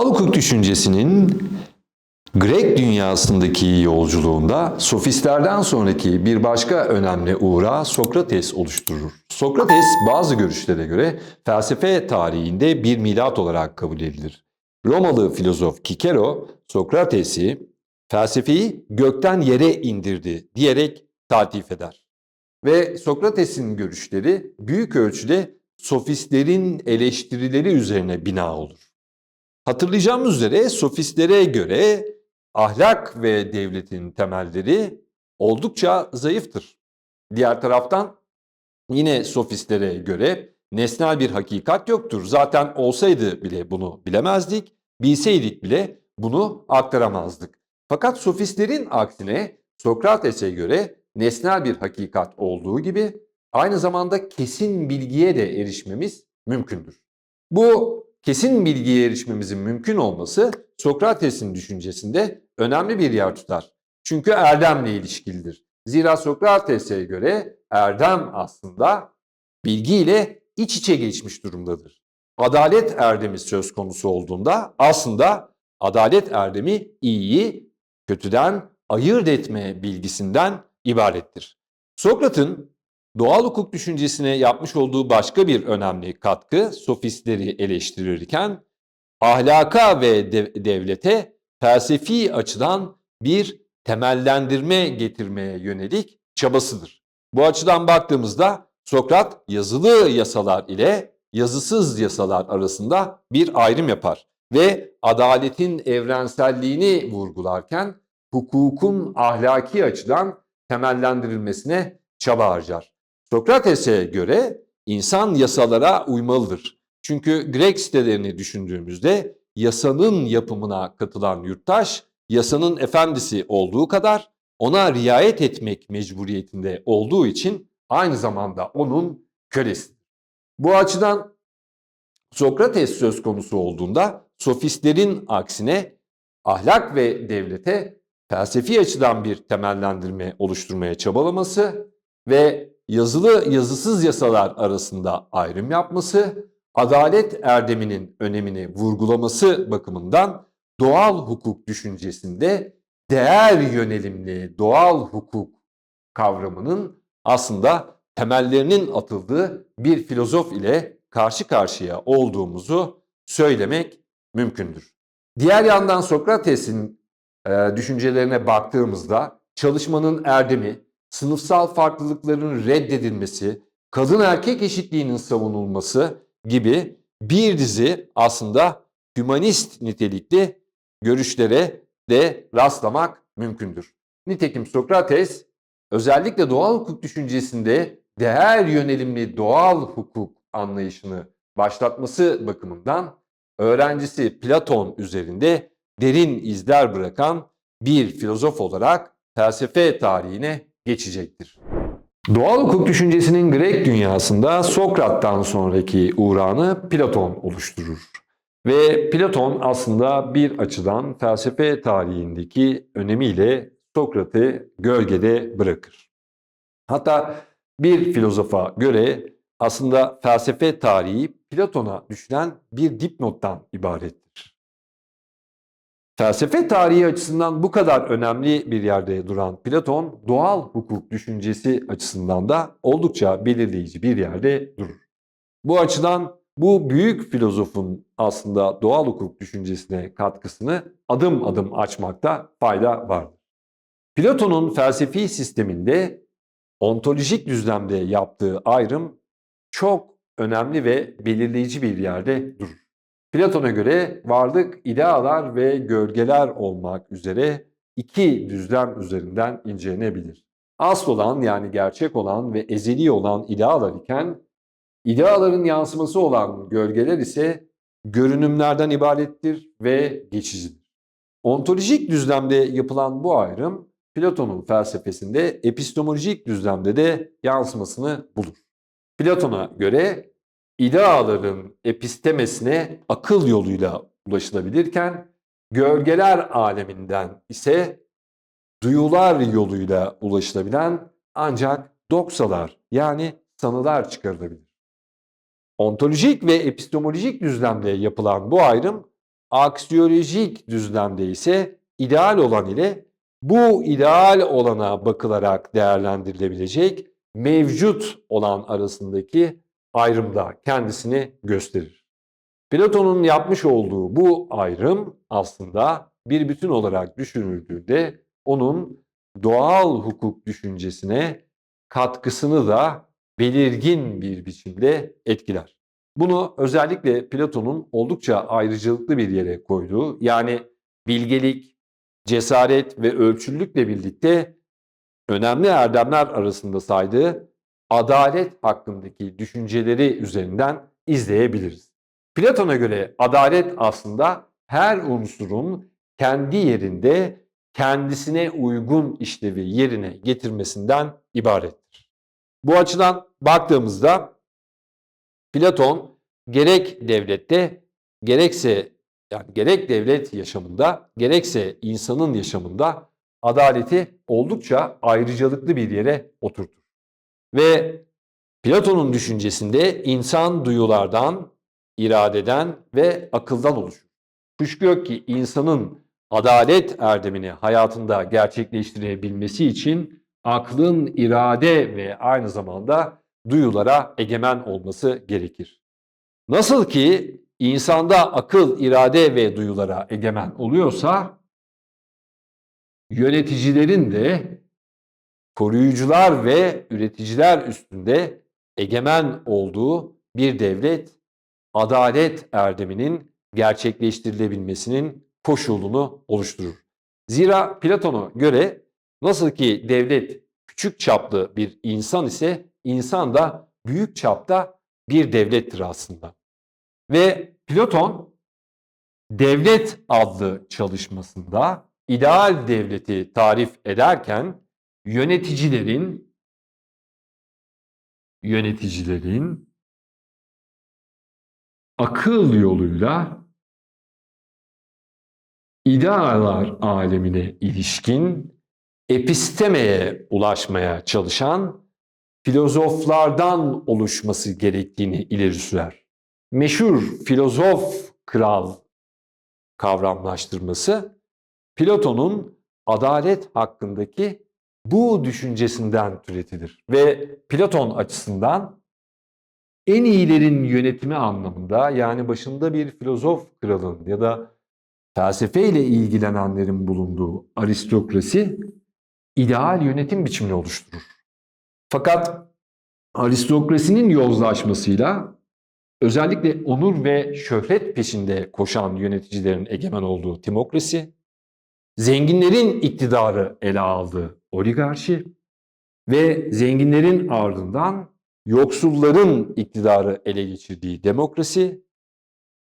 Doğal hukuk düşüncesinin Grek dünyasındaki yolculuğunda sofistlerden sonraki bir başka önemli uğra Sokrates oluşturur. Sokrates bazı görüşlere göre felsefe tarihinde bir milat olarak kabul edilir. Romalı filozof Kikero, Sokrates'i felsefeyi gökten yere indirdi diyerek tatif eder. Ve Sokrates'in görüşleri büyük ölçüde sofistlerin eleştirileri üzerine bina olur. Hatırlayacağımız üzere sofistlere göre ahlak ve devletin temelleri oldukça zayıftır. Diğer taraftan yine sofistlere göre nesnel bir hakikat yoktur. Zaten olsaydı bile bunu bilemezdik, bilseydik bile bunu aktaramazdık. Fakat sofistlerin aksine Sokrates'e göre nesnel bir hakikat olduğu gibi aynı zamanda kesin bilgiye de erişmemiz mümkündür. Bu kesin bilgiye erişmemizin mümkün olması Sokrates'in düşüncesinde önemli bir yer tutar. Çünkü erdemle ilişkilidir. Zira Sokrates'e göre erdem aslında bilgiyle iç içe geçmiş durumdadır. Adalet erdemi söz konusu olduğunda aslında adalet erdemi iyiyi kötüden ayırt etme bilgisinden ibarettir. Sokrat'ın doğal hukuk düşüncesine yapmış olduğu başka bir önemli katkı sofistleri eleştirirken ahlaka ve dev- devlete felsefi açıdan bir temellendirme getirmeye yönelik çabasıdır. Bu açıdan baktığımızda Sokrat yazılı yasalar ile yazısız yasalar arasında bir ayrım yapar ve adaletin evrenselliğini vurgularken hukukun ahlaki açıdan temellendirilmesine çaba harcar. Sokrates'e göre insan yasalara uymalıdır. Çünkü Grek sitelerini düşündüğümüzde yasanın yapımına katılan yurttaş yasanın efendisi olduğu kadar ona riayet etmek mecburiyetinde olduğu için aynı zamanda onun kölesidir. Bu açıdan Sokrates söz konusu olduğunda sofistlerin aksine ahlak ve devlete felsefi açıdan bir temellendirme oluşturmaya çabalaması ve yazılı yazısız yasalar arasında ayrım yapması, adalet erdeminin önemini vurgulaması bakımından doğal hukuk düşüncesinde değer yönelimli doğal hukuk kavramının aslında temellerinin atıldığı bir filozof ile karşı karşıya olduğumuzu söylemek mümkündür. Diğer yandan Sokrates'in e, düşüncelerine baktığımızda çalışmanın erdemi, sınıfsal farklılıkların reddedilmesi, kadın erkek eşitliğinin savunulması gibi bir dizi aslında hümanist nitelikli görüşlere de rastlamak mümkündür. Nitekim Sokrates özellikle doğal hukuk düşüncesinde değer yönelimli doğal hukuk anlayışını başlatması bakımından öğrencisi Platon üzerinde derin izler bırakan bir filozof olarak felsefe tarihine geçecektir. Doğal hukuk düşüncesinin Grek dünyasında Sokrat'tan sonraki uğrağını Platon oluşturur. Ve Platon aslında bir açıdan felsefe tarihindeki önemiyle Sokrat'ı gölgede bırakır. Hatta bir filozofa göre aslında felsefe tarihi Platon'a düşen bir dipnottan ibarettir. Felsefe tarihi açısından bu kadar önemli bir yerde duran Platon, doğal hukuk düşüncesi açısından da oldukça belirleyici bir yerde durur. Bu açıdan bu büyük filozofun aslında doğal hukuk düşüncesine katkısını adım adım açmakta fayda vardır. Platon'un felsefi sisteminde ontolojik düzlemde yaptığı ayrım çok önemli ve belirleyici bir yerde durur. Platon'a göre varlık idealar ve gölgeler olmak üzere iki düzlem üzerinden incelenebilir. Asıl olan yani gerçek olan ve ezeli olan idealar iken ideaların yansıması olan gölgeler ise görünümlerden ibarettir ve geçicidir. Ontolojik düzlemde yapılan bu ayrım Platon'un felsefesinde epistemolojik düzlemde de yansımasını bulur. Platon'a göre ideaların epistemesine akıl yoluyla ulaşılabilirken gölgeler aleminden ise duyular yoluyla ulaşılabilen ancak doksalar yani sanılar çıkarılabilir. Ontolojik ve epistemolojik düzlemde yapılan bu ayrım aksiyolojik düzlemde ise ideal olan ile bu ideal olana bakılarak değerlendirilebilecek mevcut olan arasındaki ayrımda kendisini gösterir. Platon'un yapmış olduğu bu ayrım aslında bir bütün olarak düşünüldüğünde onun doğal hukuk düşüncesine katkısını da belirgin bir biçimde etkiler. Bunu özellikle Platon'un oldukça ayrıcalıklı bir yere koyduğu yani bilgelik, cesaret ve ölçülülükle birlikte önemli erdemler arasında saydığı adalet hakkındaki düşünceleri üzerinden izleyebiliriz. Platon'a göre adalet aslında her unsurun kendi yerinde kendisine uygun işlevi yerine getirmesinden ibarettir. Bu açıdan baktığımızda Platon gerek devlette gerekse yani gerek devlet yaşamında gerekse insanın yaşamında adaleti oldukça ayrıcalıklı bir yere oturtur. Ve Platon'un düşüncesinde insan duyulardan, iradeden ve akıldan oluşur. Kuşku yok ki insanın adalet erdemini hayatında gerçekleştirebilmesi için aklın irade ve aynı zamanda duyulara egemen olması gerekir. Nasıl ki insanda akıl, irade ve duyulara egemen oluyorsa yöneticilerin de koruyucular ve üreticiler üstünde egemen olduğu bir devlet adalet erdeminin gerçekleştirilebilmesinin koşulunu oluşturur. Zira Platon'a göre nasıl ki devlet küçük çaplı bir insan ise insan da büyük çapta bir devlettir aslında. Ve Platon Devlet adlı çalışmasında ideal devleti tarif ederken yöneticilerin yöneticilerin akıl yoluyla idealar alemine ilişkin epistemeye ulaşmaya çalışan filozoflardan oluşması gerektiğini ileri sürer. Meşhur filozof kral kavramlaştırması Platon'un adalet hakkındaki bu düşüncesinden türetilir. Ve Platon açısından en iyilerin yönetimi anlamında yani başında bir filozof kralın ya da felsefeyle ilgilenenlerin bulunduğu aristokrasi ideal yönetim biçimini oluşturur. Fakat aristokrasinin yozlaşmasıyla özellikle onur ve şöhret peşinde koşan yöneticilerin egemen olduğu timokrasi, zenginlerin iktidarı ele aldığı oligarşi ve zenginlerin ardından yoksulların iktidarı ele geçirdiği demokrasi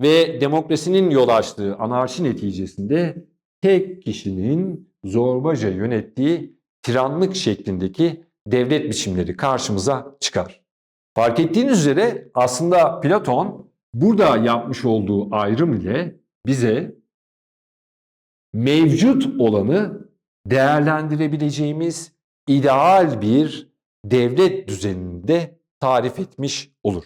ve demokrasinin yol açtığı anarşi neticesinde tek kişinin zorbaca yönettiği tiranlık şeklindeki devlet biçimleri karşımıza çıkar. Fark ettiğiniz üzere aslında Platon burada yapmış olduğu ayrım ile bize mevcut olanı değerlendirebileceğimiz ideal bir devlet düzeninde tarif etmiş olur.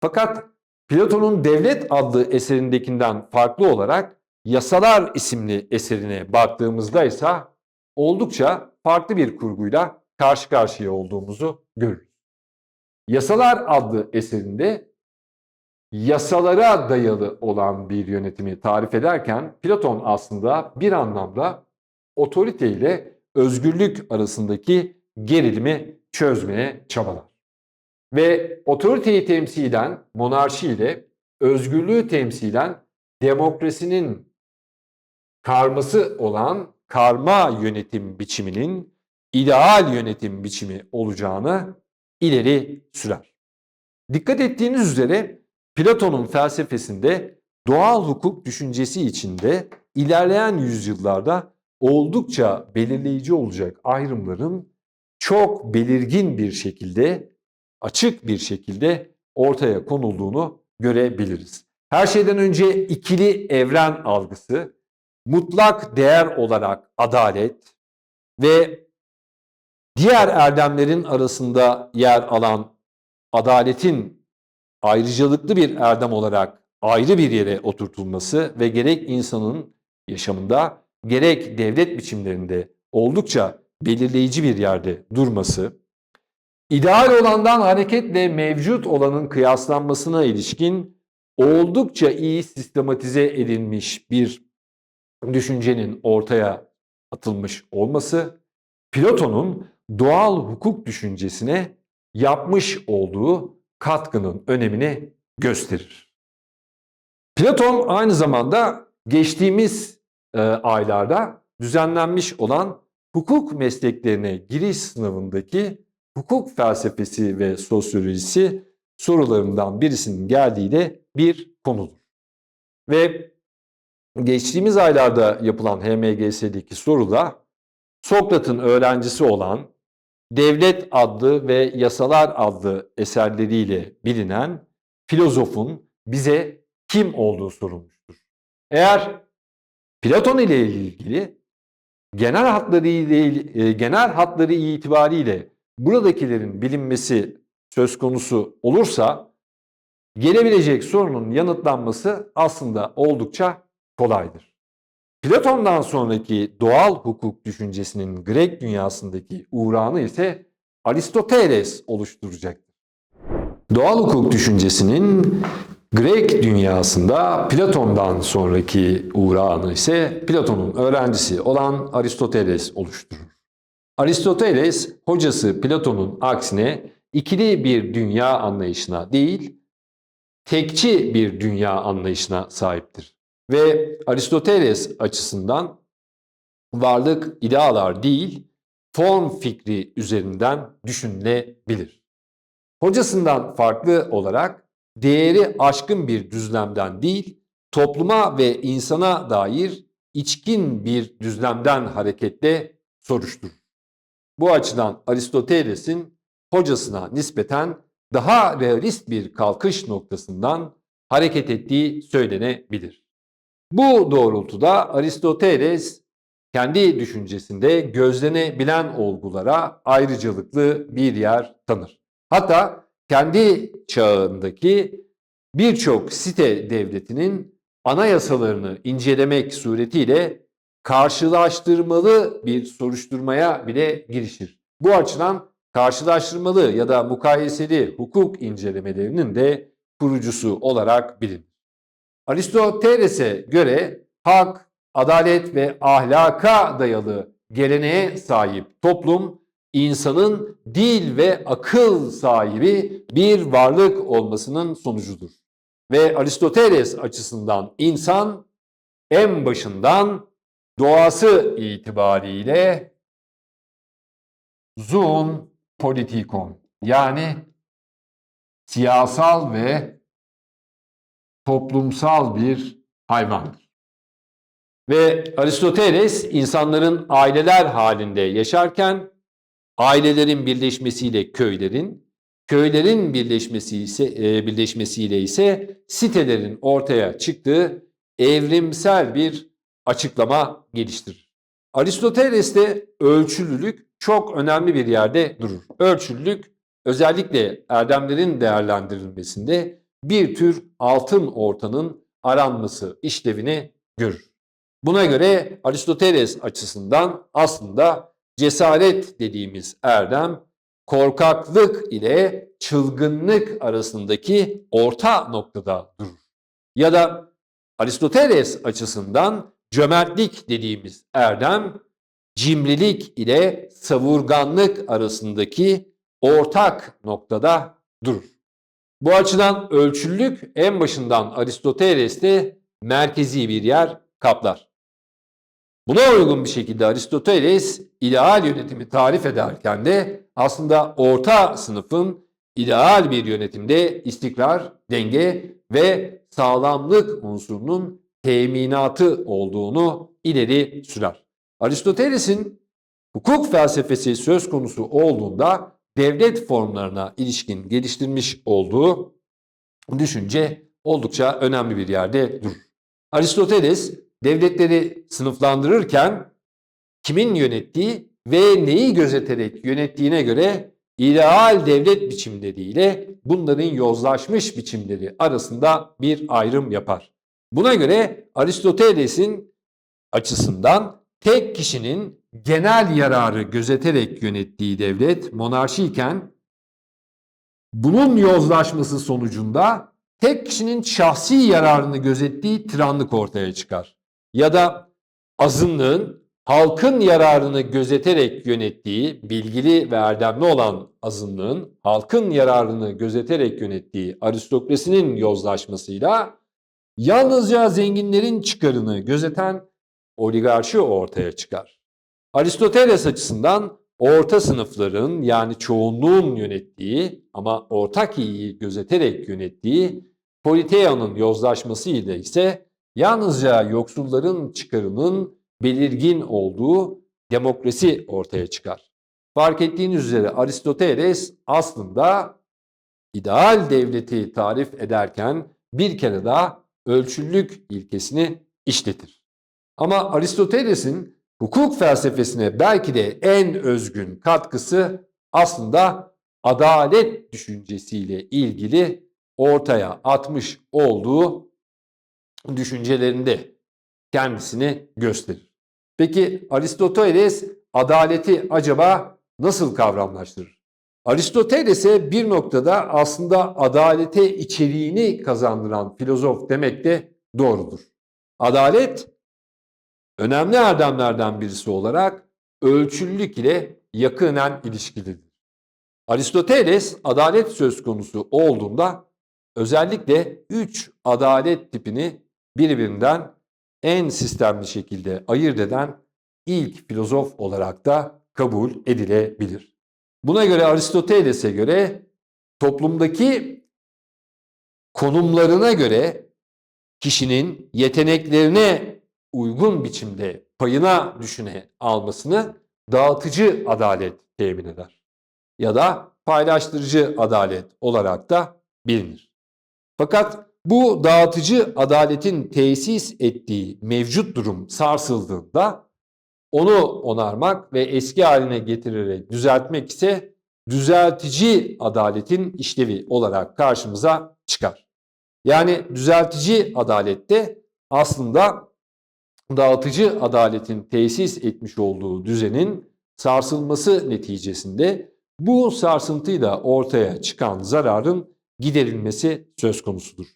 Fakat Platon'un Devlet adlı eserindekinden farklı olarak Yasalar isimli eserine baktığımızda ise oldukça farklı bir kurguyla karşı karşıya olduğumuzu görürüz. Yasalar adlı eserinde yasalara dayalı olan bir yönetimi tarif ederken Platon aslında bir anlamda otorite ile özgürlük arasındaki gerilimi çözmeye çabalar. Ve otoriteyi temsilen monarşi ile özgürlüğü temsilen demokrasinin karması olan karma yönetim biçiminin ideal yönetim biçimi olacağını ileri sürer. Dikkat ettiğiniz üzere Platon'un felsefesinde doğal hukuk düşüncesi içinde ilerleyen yüzyıllarda oldukça belirleyici olacak ayrımların çok belirgin bir şekilde, açık bir şekilde ortaya konulduğunu görebiliriz. Her şeyden önce ikili evren algısı, mutlak değer olarak adalet ve diğer erdemlerin arasında yer alan adaletin ayrıcalıklı bir erdem olarak ayrı bir yere oturtulması ve gerek insanın yaşamında gerek devlet biçimlerinde oldukça belirleyici bir yerde durması, ideal olandan hareketle mevcut olanın kıyaslanmasına ilişkin oldukça iyi sistematize edilmiş bir düşüncenin ortaya atılmış olması, Platon'un doğal hukuk düşüncesine yapmış olduğu katkının önemini gösterir. Platon aynı zamanda geçtiğimiz e, aylarda düzenlenmiş olan hukuk mesleklerine giriş sınavındaki hukuk felsefesi ve sosyolojisi sorularından birisinin geldiği de bir konudur. Ve geçtiğimiz aylarda yapılan HMGS'deki soruda Sokrat'ın öğrencisi olan Devlet adlı ve Yasalar adlı eserleriyle bilinen filozofun bize kim olduğu sorulmuştur. Eğer Platon ile ilgili genel hatları ile e, genel hatları itibariyle buradakilerin bilinmesi söz konusu olursa gelebilecek sorunun yanıtlanması aslında oldukça kolaydır. Platon'dan sonraki doğal hukuk düşüncesinin Grek dünyasındaki uğrağını ise Aristoteles oluşturacaktır. Doğal hukuk düşüncesinin Grek dünyasında Platon'dan sonraki uğrağını ise Platon'un öğrencisi olan Aristoteles oluşturur. Aristoteles hocası Platon'un aksine ikili bir dünya anlayışına değil, tekçi bir dünya anlayışına sahiptir. Ve Aristoteles açısından varlık idealar değil, form fikri üzerinden düşünülebilir. Hocasından farklı olarak değeri aşkın bir düzlemden değil, topluma ve insana dair içkin bir düzlemden hareketle soruşturur. Bu açıdan Aristoteles'in hocasına nispeten daha realist bir kalkış noktasından hareket ettiği söylenebilir. Bu doğrultuda Aristoteles kendi düşüncesinde gözlenebilen olgulara ayrıcalıklı bir yer tanır. Hatta kendi çağındaki birçok site devletinin anayasalarını incelemek suretiyle karşılaştırmalı bir soruşturmaya bile girişir. Bu açıdan karşılaştırmalı ya da mukayeseli hukuk incelemelerinin de kurucusu olarak bilinir. Aristoteles'e göre hak, adalet ve ahlaka dayalı geleneğe sahip toplum insanın dil ve akıl sahibi bir varlık olmasının sonucudur. Ve Aristoteles açısından insan en başından doğası itibariyle zoon politikon yani siyasal ve toplumsal bir hayvandır. Ve Aristoteles insanların aileler halinde yaşarken ailelerin birleşmesiyle köylerin, köylerin birleşmesi ise, e, birleşmesiyle ise sitelerin ortaya çıktığı evrimsel bir açıklama geliştirir. Aristoteles'te ölçülülük çok önemli bir yerde durur. Ölçülülük özellikle erdemlerin değerlendirilmesinde bir tür altın ortanın aranması işlevini görür. Buna göre Aristoteles açısından aslında cesaret dediğimiz erdem korkaklık ile çılgınlık arasındaki orta noktada durur. Ya da Aristoteles açısından cömertlik dediğimiz erdem cimrilik ile savurganlık arasındaki ortak noktada durur. Bu açıdan ölçülülük en başından Aristoteles'te merkezi bir yer kaplar. Buna uygun bir şekilde Aristoteles ideal yönetimi tarif ederken de aslında orta sınıfın ideal bir yönetimde istikrar, denge ve sağlamlık unsurunun teminatı olduğunu ileri sürer. Aristoteles'in hukuk felsefesi söz konusu olduğunda devlet formlarına ilişkin geliştirmiş olduğu düşünce oldukça önemli bir yerde durur. Aristoteles devletleri sınıflandırırken kimin yönettiği ve neyi gözeterek yönettiğine göre ideal devlet biçimleriyle bunların yozlaşmış biçimleri arasında bir ayrım yapar. Buna göre Aristoteles'in açısından tek kişinin genel yararı gözeterek yönettiği devlet monarşiyken bunun yozlaşması sonucunda tek kişinin şahsi yararını gözettiği tiranlık ortaya çıkar. Ya da azınlığın halkın yararını gözeterek yönettiği, bilgili ve erdemli olan azınlığın halkın yararını gözeterek yönettiği aristokrasinin yozlaşmasıyla yalnızca zenginlerin çıkarını gözeten oligarşi ortaya çıkar. Aristoteles açısından orta sınıfların yani çoğunluğun yönettiği ama ortak iyiyi gözeterek yönettiği politeonun yozlaşmasıyla ise yalnızca yoksulların çıkarının belirgin olduğu demokrasi ortaya çıkar. Fark ettiğiniz üzere Aristoteles aslında ideal devleti tarif ederken bir kere daha ölçülülük ilkesini işletir. Ama Aristoteles'in hukuk felsefesine belki de en özgün katkısı aslında adalet düşüncesiyle ilgili ortaya atmış olduğu düşüncelerinde kendisini gösterir. Peki Aristoteles adaleti acaba nasıl kavramlaştırır? Aristoteles'e bir noktada aslında adalete içeriğini kazandıran filozof demek de doğrudur. Adalet önemli erdemlerden birisi olarak ölçülülük ile yakınen ilişkilidir. Aristoteles adalet söz konusu olduğunda özellikle üç adalet tipini birbirinden en sistemli şekilde ayırt eden ilk filozof olarak da kabul edilebilir. Buna göre Aristoteles'e göre toplumdaki konumlarına göre kişinin yeteneklerine uygun biçimde payına düşüne almasını dağıtıcı adalet temin eder. Ya da paylaştırıcı adalet olarak da bilinir. Fakat bu dağıtıcı adaletin tesis ettiği mevcut durum sarsıldığında onu onarmak ve eski haline getirerek düzeltmek ise düzeltici adaletin işlevi olarak karşımıza çıkar. Yani düzeltici adalette aslında dağıtıcı adaletin tesis etmiş olduğu düzenin sarsılması neticesinde bu sarsıntıyla ortaya çıkan zararın giderilmesi söz konusudur.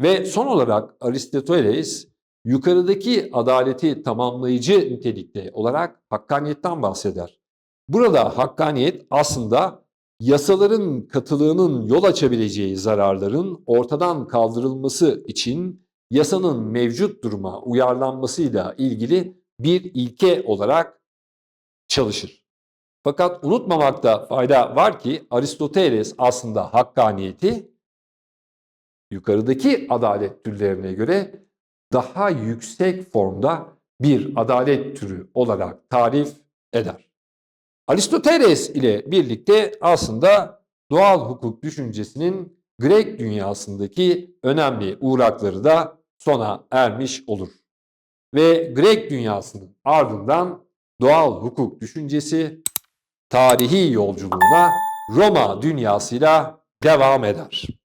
Ve son olarak Aristoteles yukarıdaki adaleti tamamlayıcı nitelikte olarak hakkaniyetten bahseder. Burada hakkaniyet aslında yasaların katılığının yol açabileceği zararların ortadan kaldırılması için yasanın mevcut duruma uyarlanmasıyla ilgili bir ilke olarak çalışır. Fakat unutmamakta fayda var ki Aristoteles aslında hakkaniyeti yukarıdaki adalet türlerine göre daha yüksek formda bir adalet türü olarak tarif eder. Aristoteles ile birlikte aslında doğal hukuk düşüncesinin Grek dünyasındaki önemli uğrakları da sona ermiş olur. Ve Grek dünyasının ardından doğal hukuk düşüncesi tarihi yolculuğuna Roma dünyasıyla devam eder.